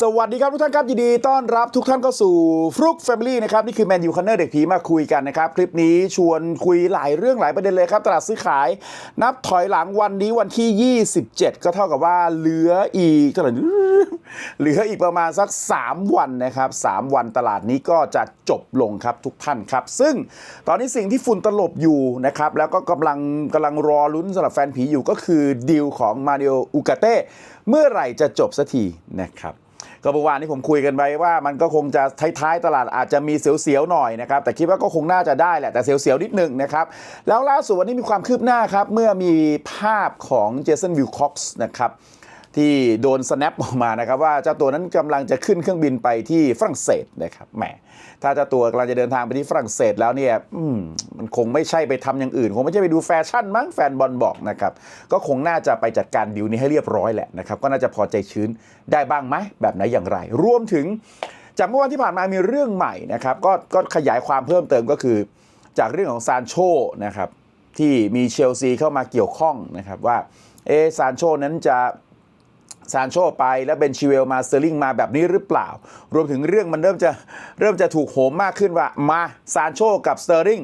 สวัสดีครับทุกท่านครับยินดีต้อนรับทุกท่านเข้าสู่ฟลุกแฟมิลี่นะครับนี่คือแมนยูคอนเนอร์เด็กผีมาคุยกันนะครับคลิปนี้ชวนคุยหลายเรื่องหลายประเด็นเลยครับ ตลาดซื้อขาย นับถอยหลังวันนี้วันที่ 27 ก็เท่ากับว่าเหลืออีกเท่าไหร่เหลืออีกประมาณสัก 3 วันนะครับ 3 วันตลาดนี้ก็จะจบลงครับทุกท่านครับ ซึ่งตอนนี้สิ่งที่ฝุ่นตลบอยู่นะครับแล้วก็กำลังกำลังรอลุ้นสำหรับแฟนผีอยู่ก็คือดีลของมาริโออุกาเต้เมื่อไหร่จะจบสักทีนะครับ ก็เมื่อวานนี้ผมคุยกันไปว่ามันก็คงจะท้ายๆตลาดอาจจะมีเสียวๆหน่อยนะครับแต่คิดว่าก็คงน่าจะได้แหละแต่เสียวๆนิดหนึ่งนะครับแล้วล่าสุดวันนี้มีความคืบหน้าครับเมื่อมีภาพของเจสันวิลค็อกส์นะครับ ที่โดนสแนปออกมานะครับว่าเจ้าตัวนั้นกำลังจะขึ้นเครื่องบินไปที่ฝรั่งเศสนะครับแหมถ้าเจ้าตัวกำลังจะเดินทางไปที่ฝรั่งเศสแล้วเนี่ยมมันคงไม่ใช่ไปทำอย่างอื่น คงไม่ใช่ไปดูแฟชั่นมั้งแฟนบอลบอกนะครับก็คงน่าจะไปจัดการดิวนี้ให้เรียบร้อยแหละนะครับก็น่าจะพอใจชื้นได้บ้างไหมแบบไหนอย่างไร รวมถึงจากเมื่อวันที่ผ่านมามีเรื่องใหม่นะครับก็ก็ขยายความเพิ่มเติมก็คือ จากเรื่องของซานโชนะครับที่มีเชลซีเข้ามาเกี่ยวข้องนะครับว่าเอซานโชนั้นจะ ซานโชไป แล้วเบนชิเวลมาเซอร์ลิงมาแบบนี้หรือเปล่า รวมถึงเรื่องมันเริ่มจะเริ่มจะถูกโหมมากขึ้นว่ามาซานโชกับสเตอร์ลิง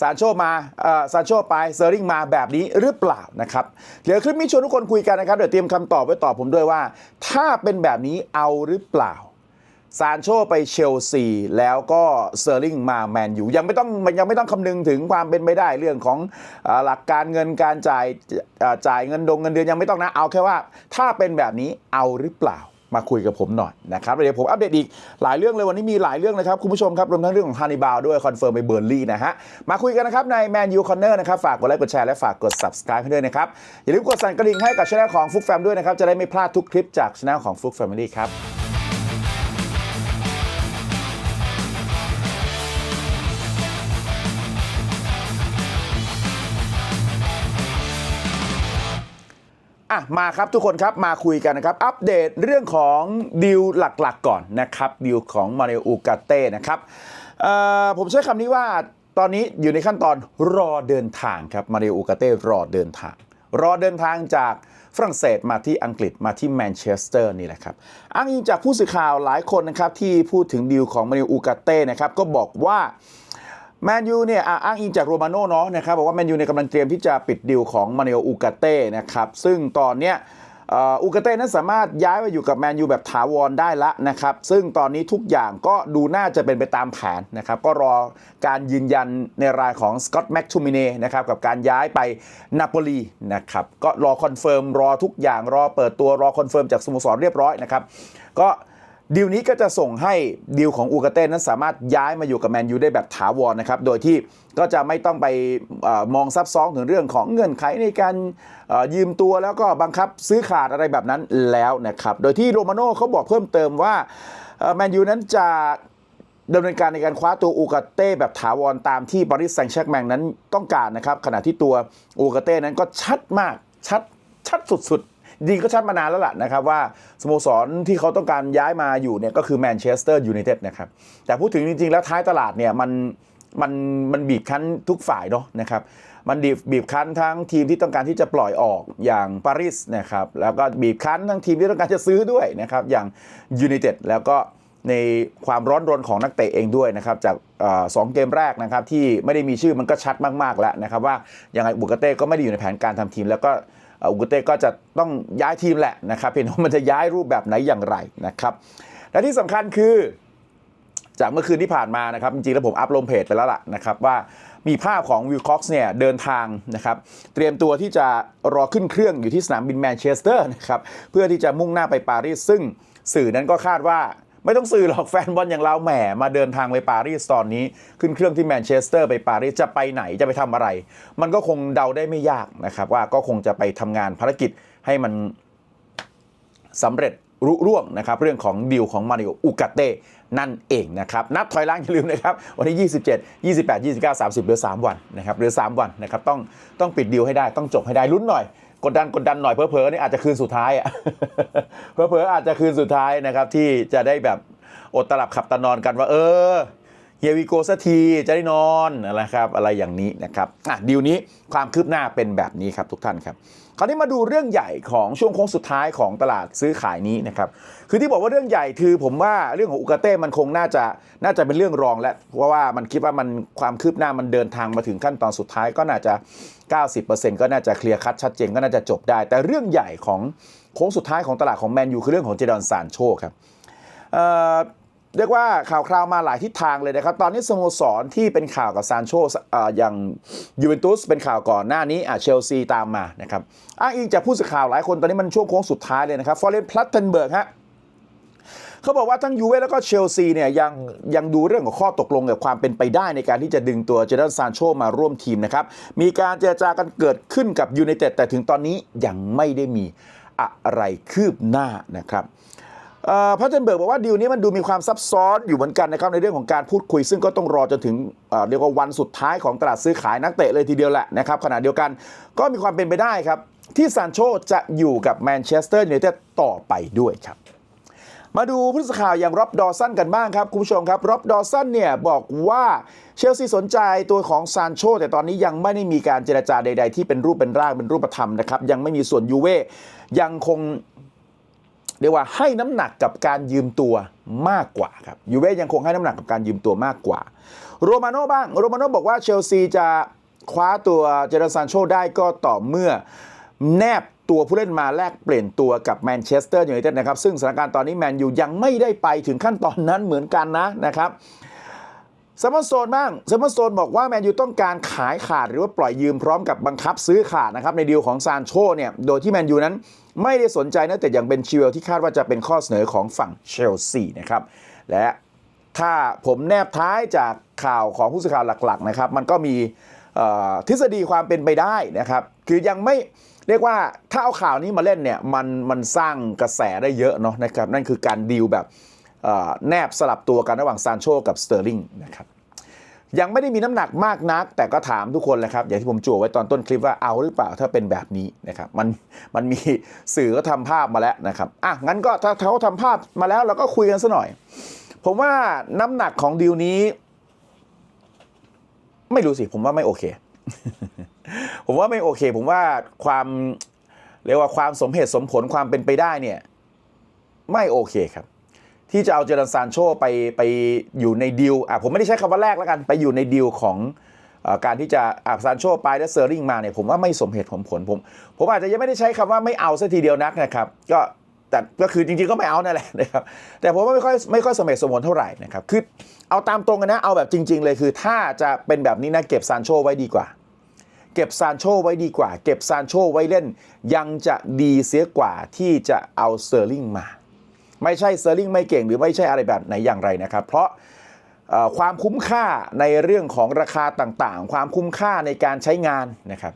ซานโชมาเอ่อซานโชไปเซอร์ลิงมาแบบนี้หรือเปล่านะครับ เดี๋ยวคลิปนี้ชวนทุกคนคุยกันนะครับ เดี๋ยวเตรียมคำตอบไว้ตอบผมด้วยว่า ถ้าเป็นแบบนี้เอาหรือเปล่า ซานโชไปเชลซีแล้วก็เซอร์ลิงมาแมนยูยังไม่ต้องมันยังไม่ต้องคำนึงถึงความเป็นไปได้เรื่องของอหลักการเงินการจ่ายจ่ายเงินดงเงินเดือนยังไม่ต้องนะ เอาแค่ว่า ถ้าเป็นแบบนี้เอาหรือเปล่ามาคุยกับผมหน่อยนะครับเดี๋ยวผมอัปเดตอีกหลายเรื่องเลยวันนี้มีหลายเรื่องนะครับคุณผู้ชมครับรวมทั้งเรื่องของฮานิบาลด้วยคอนเฟิร์มไปเบอร์ลี่นะฮะมาคุยกันนะครับในแมนยูคอนเนอร์นะครับฝากกดไลค์กดแชร์และฝากกด subscribe ให้ด้วยนะครับอย่าลืมกดสั่นกระดิ่งให้กับช่องของฟุกแฟมด้วยนะครับจะได้ไม่พลาดทุกคลิปจากช่องของฟุกแฟมิลี่ครับ อะมาครับทุกคนครับมาคุยกันนะครับอัปเดตเรื่องของดีลหลักๆก่อนนะครับดีลของมาริโออูกาเต้นะครับผมใช้คำนี้ว่าตอนนี้อยู่ในขั้นตอนรอเดินทางครับมาริโออูกาเต้รอเดินทาง รอเดินทางจากฝรั่งเศสมาที่อังกฤษมาที่แมนเชสเตอร์นี่แหละครับอ้างอิงจากผู้สื่อข่าวหลายคนนะครับที่พูดถึงดีลของมาริโออูกาเต้นะครับก็บอกว่า แมนยูเนี่ยอ้างอิงจากโรมาโน่เนาะนะครับบอกว่าแมนยูเนี่ยกำลังเตรียมที่จะปิดดีลของมาเนโออูกาเต้นะครับซึ่งตอนเนี้ยอูกาเต้นั้นสามารถย้ายมาอยู่กับแมนยูแบบถาวรได้ละนะครับ ซึ่งตอนนี้ทุกอย่างก็ดูน่าจะเป็นไปตามแผนนะครับ ก็รอการยืนยันในรายของสกอตแม็กทูมิเน่นะครับ กับการย้ายไปนาโปลีนะครับ ก็รอคอนเฟิร์มรอทุกอย่างรอเปิดตัวรอคอนเฟิร์มจากสโมสรเรียบร้อยนะครับ ก็ ดีลนี้ก็จะส่งให้ดีลของอูกาเต้นั้นสามารถย้ายมาอยู่กับแมนยูได้แบบถาวรนะครับ โดยที่ก็จะไม่ต้องไปอมองซับซ้อนถึงเรื่องของเงื่อนไขในการยืมตัวแล้วก็บังคับซื้อขาดอะไรแบบนั้นแล้วนะครับ โดยที่โรมาโน่เขาบอกเพิ่มเติมว่าแมนยูนั้นจะดำเนินการในการคว้าตัวอูกาเต้แบบถาวรตามที่ปารีสแซงต์แชร์กแมงนั้นต้องการนะครับ ขณะที่ตัวอูกาเต้นั้นก็ชัดมากชัดชัดสุดๆ จริงก็ชัดมานานแล้วล่ะนะครับว่าสโมสรที่เขาต้องการย้ายมาอยู่เนี่ยก็คือแมนเชสเตอร์ยูไนเต็ดนะครับแต่พูดถึงจริง ๆ แล้วท้ายตลาดเนี่ยมันมันมันบีบคั้นทุกฝ่ายเนาะนะครับมันบีบคั้นทั้งทีมที่ต้องการที่จะปล่อยออกอย่างปารีสนะครับแล้วก็บีบคั้นทั้งทีมที่ต้องการจะซื้อด้วยนะครับอย่างยูไนเต็ดแล้วก็ในความร้อนรนของนักเตะเองด้วยนะครับจากสองเกมแรกนะครับที่ไม่ได้มีชื่อมันก็ชัดมาก ๆ แล้วนะครับว่ายังไงบุกเต้ก็ไม่ได้อยู่ในแผนการทำทีม แล้วก็ อ่ออุกเต้ก็จะต้องย้ายทีมแหละนะครับเพียงว่ามันจะย้ายรูปแบบไหนอย่างไรนะครับ และที่สำคัญคือ จากเมื่อคืนที่ผ่านมานะครับจริงๆแล้วผมอัพลงเพจไปแล้วล่ะนะครับว่ามีภาพของวิลค็อกซ์เนี่ยเดินทางนะครับเตรียมตัวที่จะรอขึ้นเครื่องอยู่ที่สนามบินแมนเชสเตอร์นะครับเพื่อที่จะมุ่งหน้าไปปารีสซึ่งสื่อนั้นก็คาดว่า ไม่ต้องสื่อหรอกแฟนบอลอย่างเราแหมมาเดินทางไปปารีสตอนนี้ ขึ้นเครื่องที่แมนเชสเตอร์ไปปารีสจะไปไหนจะไปทำอะไร มันก็คงเดาได้ไม่ยากนะครับว่าก็คงจะไปทำงานภารกิจให้มันสำเร็จรุร่วงนะครับเรื่องของดีลของมาริโออุกาเต้นั่นเองนะครับ นับถอยหล่างอย่าลืมนะครับ วันที่ 27 28 29 30เหลือ 3 วันนะครับเหลือ 3 วันนะครับต้องต้องปิดดีลให้ได้ต้องจบให้ได้ลุ้นหน่อย กดดันกดดันหน่อยเพอเพอนี่อาจจะคืนสุดท้ายอะเพอเพออาจจะคืนสุดท้ายนะครับ ที่จะได้แบบอดตลับขับตะนอนกันว่า เออเฮียวีโกสักทีจะได้นอนนะครับ อะไรอย่างนี้นะครับอะดีลนี้ความคืบหน้าเป็นแบบนี้ครับทุกท่านครับ คราวนี้มาดูเรื่องใหญ่ของช่วงโค้งสุดท้ายของตลาดซื้อขายนี้นะครับคือที่บอกว่าเรื่องใหญ่คือผมว่าเรื่องของอุกาเต้มันคงน่าจะน่าจะเป็นเรื่องรองแล้วเพราะว่ามันคิดว่ามันความคืบหน้ามันเดินทางมาถึงขั้นตอนสุดท้ายก็น่าจะ 90%ก็น่าจะเคลียร์คัดชัดเจนก็น่าจะจบได้ แต่เรื่องใหญ่ของโค้งสุดท้ายของตลาดของแมนยูคือเรื่องของเจดอนซานโชครับ เรียกว่าข่าวคราวมาหลายทิศทางเลยนะครับ ตอนนี้สโมสรที่เป็นข่าวกับซานโชเอ่อย่างยูเวนตุสเป็นข่าวก่อนหน้านี้อะเชลซีตามมานะครับอ้างอิงจากผู้สื่อข่าวหลายคนตอนนี้มันช่วงโค้งสุดท้ายเลยนะครับฟอร์เรนพลัตเทนเบิร์กฮะเขาบอกว่าทั้งยูเว่แล้วก็เชลซีเนี่ยยังยังดูเรื่องของข้อตกลงกับความเป็นไปได้ในการที่จะดึงตัวเจดันซานโชมาร่วมทีมนะครับ มีการเจรจากันเกิดขึ้นกับยูไนเต็ดแต่ถึงตอนนี้ยังไม่ได้มีอะไรคืบหน้านะครับ เอ่อพัทเทนเบิร์กบอกว่าดีลนี้มันดูมีความซับซ้อนอยู่เหมือนกันนะครับในเรื่องของการพูดคุย ซึ่งก็ต้องรอจนถึงเรียกว่าวันสุดท้ายของตลาดซื้อขายนักเตะเลยทีเดียวแหละนะครับขณะเดียวกันก็มีความเป็นไปได้ครับ ที่ซานโชจะอยู่กับแมนเชสเตอร์ยูไนเต็ดต่อไปด้วยครับมาดูผู้สื่อข่าวอย่างร็อบดอสันกันบ้างครับคุณผู้ชมครับร็อบดอสันเนี่ยบอกว่าเชลซีสนใจตัวของซานโชแต่ตอนนี้ยังไม่ได้มีการเจรจาใด ๆ ที่เป็นรูปเป็นร่างเป็นรูปธรรมนะครับยังไม่มีส่วนยูเว่ยังคง เรียกว่าให้น้ำหนักกับการยืมตัวมากกว่าครับยูเว่ยังคงให้น้ำหนักกับการยืมตัวมากกว่า โรมาโน่บ้าง โรมาโน่บอกว่าเชลซีจะคว้าตัวเจเดนซานโชได้ก็ต่อเมื่อแนบตัวผู้เล่นมาแลกเปลี่ยนตัวกับแมนเชสเตอร์ยูไนเต็ดนะครับ ซึ่งสถานการณ์ตอนนี้แมนยูยังไม่ได้ไปถึงขั้นตอนนั้นเหมือนกันนะนะครับซมอนโซนบ้างซมอนโซนบอกว่าแมนยูต้องการขายขาดหรือว่าปล่อยยืมพร้อมกับบังคับซื้อขาดนะครับในดีลของซานโชเนี่ยโดยที่แมนยูนั้น ไม่ได้สนใจนะแต่อย่างเป็นชิเวลที่คาดว่าจะเป็นข้อเสนอของฝั่งเชลซีนะครับและถ้าผมแนบท้ายจากข่าวของผู้สื่อข่าวหลักๆนะครับมันก็มีทฤษฎีความเป็นไปได้นะครับ คือยังไม่เรียกว่าถ้าเอาข่าวนี้มาเล่นเนี่ยมันมันสร้างกระแสได้เยอะเนาะนะครับนั่นคือการดีลแบบแนบสลับตัวกันระหว่างซานโชกับสเตอร์ลิงนะครับ ยังไม่ได้มีน้ำหนักมากนัก แต่ก็ถามทุกคนแหละครับ อย่างที่ผมจั่วไว้ตอนต้นคลิปว่าเอาหรือเปล่าถ้าเป็นแบบนี้นะครับมันมันมีสื่อก็ทำภาพมาแล้วนะครับอะงั้นก็ถ้าเขาทำภาพมาแล้วเราก็คุยกันซะหน่อย ผมว่าน้ำหนักของดีลนี้ ไม่รู้สิผมว่าไม่โอเค ผมว่าไม่โอเค ผมว่าความเรียกว่าความสมเหตุสมผลความเป็นไปได้เนี่ย ไม่โอเคครับ ที่จะเอาเจอร์นซานโชไปไปอยู่ในดีลอะผมไม่ได้ใช้คำว่าแรกแล้วกันไปอยู่ในดีลของอการที่จะอาซานโชไปและเซอร์ริงมาเนี่ยผมว่าไม่สมเหตุสมผลผมผมอาจจะยังไม่ได้ใช้คำว่าไม่เอาซะทีเดียวนักนะครับก็แต่ก็คือจริงๆก็ไม่เอานั่นแหละนะครับแต่ผมว่าไม่ค่อยไม่ค่อยสมเหตุสมผลเท่าไหร่นะครับคือเอาตามตรงกันนะเอาแบบจริง ๆ เลยคือ ถ้าจะเป็นแบบนี้นะเก็บซานโชไว้ดีกว่า เก็บซานโชไว้ดีกว่า เก็บซานโชไว้เล่น ยังจะดีเสียกว่าที่จะเอาเซอร์ลิงมา ไม่ใช่เซอร์ลิงไม่เก่งหรือไม่ใช่อะไรแบบไหนอย่างไรนะครับ เพราะความคุ้มค่าในเรื่องของราคาต่างๆ ความคุ้มค่าในการใช้งานนะครับ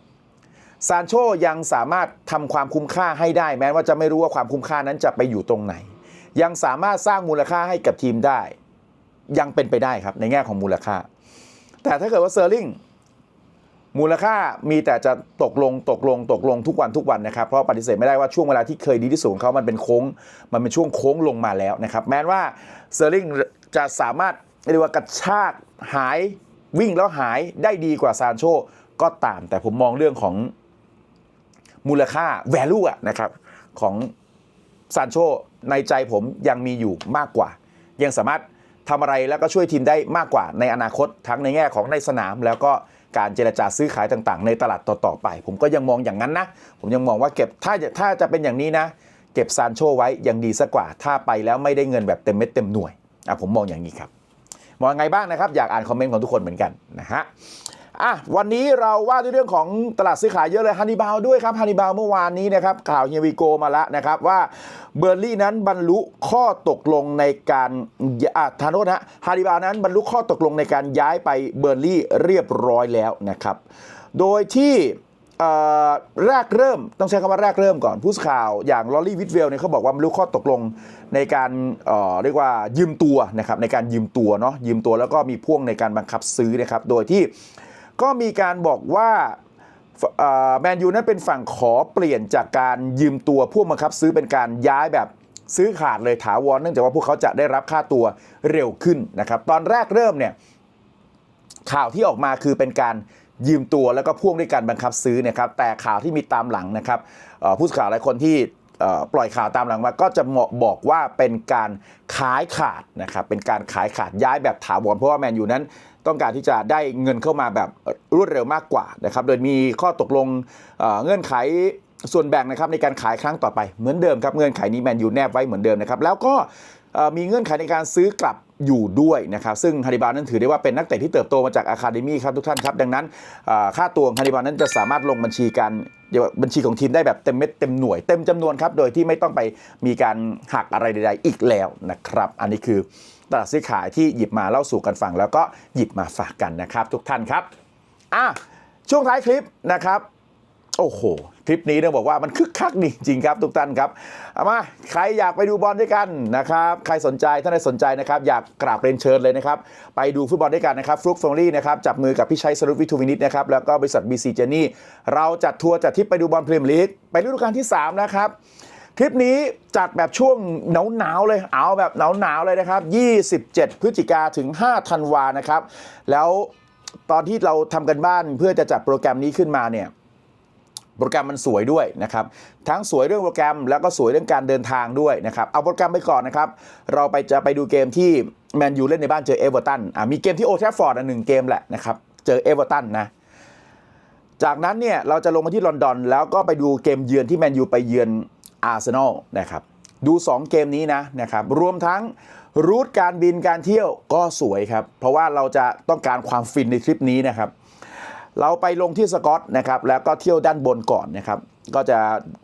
ซานโชยังสามารถทำความคุ้มค่าให้ได้ แม้ว่าจะไม่รู้ว่าความคุ้มค่านั้นจะไปอยู่ตรงไหน ยังสามารถสร้างมูลค่าให้กับทีมได้ ยังเป็นไปได้ครับในแง่ของมูลค่า แต่ถ้าเกิดว่าเซอร์ลิง มูลค่ามีแต่จะตกลงตกลงตกลงทุกวันทุกวันนะครับ เพราะปฏิเสธไม่ได้ว่าช่วงเวลาที่เคยดีที่สุดของเขามันเป็นโค้ง มันเป็นช่วงโค้งลงมาแล้วนะครับ แม้ว่าเซอร์ลิงจะสามารถเรียกว่ากระชากหายวิ่งแล้วหายได้ดีกว่าซานโชก็ตาม แต่ผมมองเรื่องของมูลค่า value อะนะครับของซานโชในใจผมยังมีอยู่มากกว่า ยังสามารถทำอะไรแล้วก็ช่วยทีมได้มากกว่าในอนาคตทั้งในแง่ของในสนามแล้วก็ การเจรจาซื้อขายต่างๆ ในตลาดต่อๆไป ผมก็ยังมองอย่างนั้นนะ ผมยังมองว่าเก็บถ้าจะถ้าจะเป็นอย่างนี้นะ เก็บซานโชไว้ยังดีสักกว่า ถ้าไปแล้วไม่ได้เงินแบบเต็มเม็ดเต็มหน่วยอะผมมองอย่างนี้ครับมองไงบ้างนะครับ อยากอ่านคอมเมนต์ของทุกคนเหมือนกันนะฮะ อะวันนี้เราว่าด้วยเรื่องของตลาดซื้อขายเยอะเลยฮันนิบาลด้วยครับฮันนิบาลเมื่อวานนี้นะครับข่าวเฮียวีโกมาแล้วนะครับว่าเบอร์ลี่นั้นบรรลุข้อตกลงในการอะทานโทษนะฮันนิบาลนั้นบรรลุข้อตกลงในการย้ายไปเบอร์ลี่เรียบร้อยแล้วนะครับ โดยที่แรกเริ่มต้องใช้คำว่าแรกเริ่มก่อนผู้สื่อข่าวอย่างลอรี่วิทเวลเนี่ยเขาบอกว่าบรรลุข้อตกลงในการเอ่อเรียกว่ายืมตัวนะครับในการยืมตัวเนาะยืมตัวแล้วก็มีพ่วงในการบังคับซื้อนะครับโดยที่ ก็มีการบอกว่าแมนยูนั้นเป็นฝั่งขอเปลี่ยนจากการยืมตัวพ่วงบังคับซื้อเป็นการย้ายแบบซื้อขาดเลยถาวรเนื่องจากว่าพวกเขาจะได้รับค่าตัวเร็วขึ้นนะครับตอนแรกเริ่มเนี่ยข่าวที่ออกมาคือเป็นการยืมตัวแล้วก็พ่วงด้วยการบังคับซื้อนะครับแต่ข่าวที่มีตามหลังนะครับผู้สื่อข่าวหลายคนที่ปล่อยข่าวตามหลังมาก็จะบอกว่าเป็นการขายขาดนะครับเป็นการขายขาดย้ายแบบถาวรเพราะว่าแมนยูนั้น ต้องการที่จะได้เงินเข้ามาแบบรวดเร็วมากกว่านะครับ โดยมีข้อตกลงเเงื่อนไขส่วนแบ่งนะครับในการขายครั้งต่อไปเหมือนเดิมครับเงื่อนไขนี้แมนยูแนบไว้เหมือนเดิมนะครับแล้วก็มีเงื่อนไขในการซื้อกลับอยู่ด้วยนะครับซึ่งฮาริบาลนั้นถือได้ว่าเป็นนักเตะที่เติบโตมาจากอะคาเดมี่ครับทุกท่านครับ ดังนั้นค่าตัวของฮาริบาลนั้นจะสามารถลงบัญชีการบัญชีของทีมได้แบบเต็มเม็ดเต็มหน่วยเต็มจำนวนครับโดยที่ไม่ต้องไปมีการหักอะไรใด ๆ อีกแล้วนะครับ อันนี้คือ ตลาดซื้อขายที่หยิบมาเล่าสู่กันฟัง แล้วก็หยิบมาฝากกันนะครับ ทุกท่านครับอะช่วงท้ายคลิปนะครับโอ้โห คลิปนี้ต้องบอกว่ามันคึกคักนี่จริงครับทุกท่านครับเอามาใครอยากไปดูบอลด้วยกันนะครับใครสนใจท่านใดสนใจนะครับอยากกราบเรียนเชิญเลยนะครับไปดูฟุตบอลด้วยกันนะครับฟลุกฟงลี่นะครับจับมือกับพี่ชัยสรุปวิทูวินิตนะครับแล้วก็บริษัทบีซีเจนี่เราจัดทัวร์จัดทริปไปดูบอลพรีเมียร์ลีกไปฤดูกาลที่ 3 นะครับ คลิปนี้จัดแบบช่วงหนาวหนาวๆเลย เอาแบบหนาวๆเลยนะครับ 27 พฤศจิกาถึง 5 ธันวานะครับ แล้วตอนที่เราทำกันบ้านเพื่อจะจัดโปรแกรมนี้ขึ้นมาเนี่ยโปรแกรมมันสวยด้วยนะครับ ทั้งสวยเรื่องโปรแกรมแล้วก็สวยเรื่องการเดินทางด้วยนะครับ เอาโปรแกรมไปก่อนนะครับ เราไปจะไปดูเกมที่แมนยูเล่นในบ้านเจอเอเวอร์ตันอะมีเกมที่โอ l d ทฟฟอร์ดหนึ่งเกมแหละนะครับ เจอเอเวอร์ตันนะ จากนั้นเนี่ยเราจะลงมาที่ลอนดอน แล้วก็ไปดูเกมเยือนที่แมนยูไปเยือน อาร์เซนอลนะครับดู 2 เกมนี้นะนะครับรวมทั้งรูทการบินการเที่ยวก็สวยครับ เพราะว่าเราจะต้องการความฟินในทริปนี้นะครับ เราไปลงที่สกอตนะครับแล้วก็เที่ยวด้านบนก่อนนะครับ ก็จะ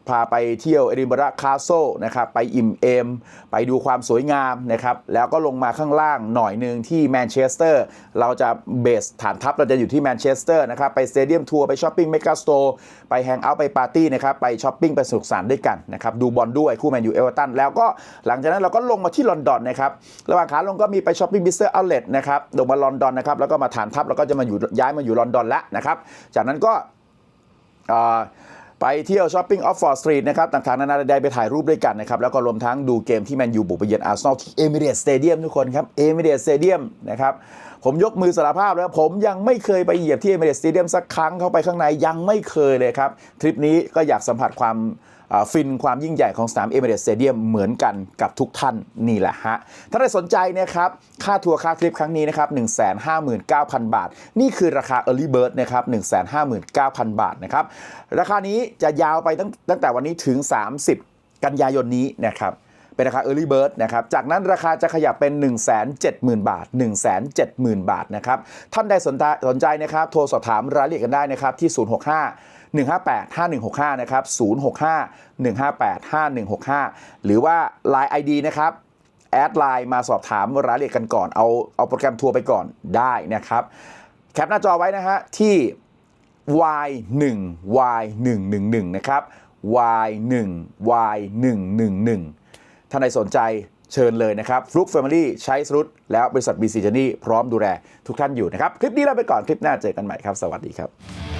พาไปเที่ยวเอดินบะระคาสเซิลนะครับไปอิ่มเอม ไปดูความสวยงามนะครับแล้วก็ลงมาข้างล่างหน่อยหนึ่งที่แมนเชสเตอร์เราจะเบสฐานทัพเราจะอยู่ที่แมนเชสเตอร์นะครับไปสเตเดียมทัวร์ไปช้อปปิ้งเมกาสโตร์ไปแฮงเอาท์ไปปาร์ตี้นะครับไปช้อปปิ้งไปสนุกสนานด้วยกันนะครับดูบอลด้วยคู่แมนยูเอเวอร์ตันแล้วก็หลังจากนั้นเราก็ลงมาที่ลอนดอนนะครับระหว่างขาลงก็มีไปช้อปปิ้งบิสเตอร์เอาเลตนะครับลงมาลอนดอนนะครับแล้วก็มาฐานทัพแล้วก็จะมาอยู่ย้ายมาอยู่ลอนดอนแล้วนะครับจากนั้นก็อ่า ไปเที่ยวช้อปปิ้งออฟฟอร์สตรีทนะครับต่างๆนานาได้ไปถ่ายรูปด้วยกันนะครับ แล้วก็รวมทั้งดูเกมที่แมนยูบุกไปเยือนอาร์เซนอลที่เอมิเรตสเตเดียมทุกคนครับเอมิเรตสเตเดียมนะครับผมยกมือสารภาพแล้วผมยังไม่เคยไปเหยียบที่เอมิเรตสเตเดียมสักครั้งเข้าไปข้างในยังไม่เคยเลยครับ ทริปนี้ก็อยากสัมผัสความ ฟินความยิ่งใหญ่ของสนามเอเมเรตสเตเดียมเหมือนกันกับทุกท่านนี่แหละฮะ ถ้าใครสนใจนะครับ ค่าทัวร์ค่าทริปครั้งนี้นะครับ 159,000 บาท นี่คือราคา Early Bird นะครับ 159,000 บาทนะครับ ราคานี้จะยาวไปตั้งตั้งแต่วันนี้ถึง 30 กันยายนนี้นะครับ เป็นราคา Early Bird นะครับ จากนั้นราคาจะขยับเป็น 170,000 บาท 170,000 บาทนะครับ ท่านใดสนใจสนใจนะครับ โทรสอบถามรายละเอียดกันได้นะครับที่ 065 158 5165 นะครับ 065 158 5165 หรือว่า Line ID นะครับแอดไลน์มาสอบถามรายละเอียดกันก่อน เอาเอาโปรแกรมทัวร์ไปก่อนได้นะครับ แคปหน้าจอไว้นะฮะที่ Y1 Y111 นะครับ Y1 Y111 ท่านใดสนใจเชิญเลยนะครับฟลุกแฟมิลี่ใช้สรุดแล้วบริษัทบีซีเจนี่พร้อมดูแลทุกท่านอยู่นะครับ คลิปนี้เราไปก่อนคลิปหน้าเจอกันใหม่ครับ สวัสดีครับ